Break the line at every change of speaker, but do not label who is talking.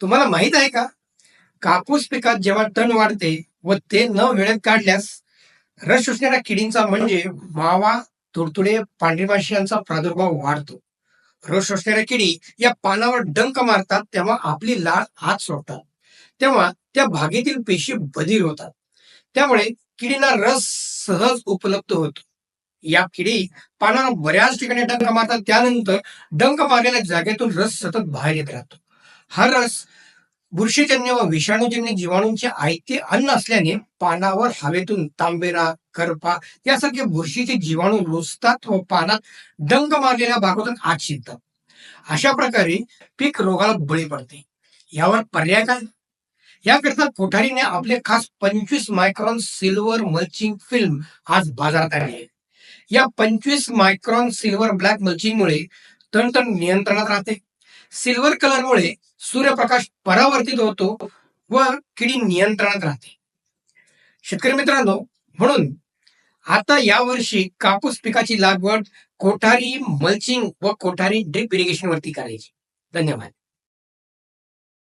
तुम्हाला माहीत आहे का? कापूस पिकात जेव्हा तण वाढते व ते न वेळेत काढल्यास रस शोषणाऱ्या किडींचा म्हणजे मावा तुडतुडे पांढरी माशी यांचा प्रादुर्भाव वाढतो. रस शोषणाऱ्या किडी या पानावर डंक मारतात तेव्हा आपली लाळ आत सोडतात. तेव्हा त्या भागेतील पेशी बधीर होतात. त्यामुळे किडींना रस सहज उपलब्ध होतो. या किडी पानावर बऱ्याच ठिकाणी डंक मारतात. त्यानंतर डंक मारलेल्या जागेतून रस सतत बाहेर येत राहतो. हा रस बुरशीजन्य व विषाणूजन्य जीवाणूंचे आयते अन्न असल्याने पानावर हवेतून तांबेरा करपा यासारखे बुरशीचे जीवाणू लोचतात व पानात डंक मारलेल्या भागातून आत शिरतात. अशा प्रकारे पीक रोगाला बळी पडते. यावर पर्याय काय? याकरिता कोठारीने आपले खास पंचवीस मायक्रॉन सिल्वर मल्चिंग फिल्म आज बाजारात आली आहे. या पंचवीस मायक्रॉन सिल्वर ब्लॅक मल्चिंगमुळे तणतण नियंत्रणात राहते. सिल्वर कलरमुळे सूर्यप्रकाश परावर्तित होतो व किडी नियंत्रणात राहते. शेतकरी मित्रांनो म्हणून आता यावर्षी कापूस पिकाची लागवड कोठारी मल्चिंग व कोठारी ड्रिप इरिगेशन वरती करायची. धन्यवाद.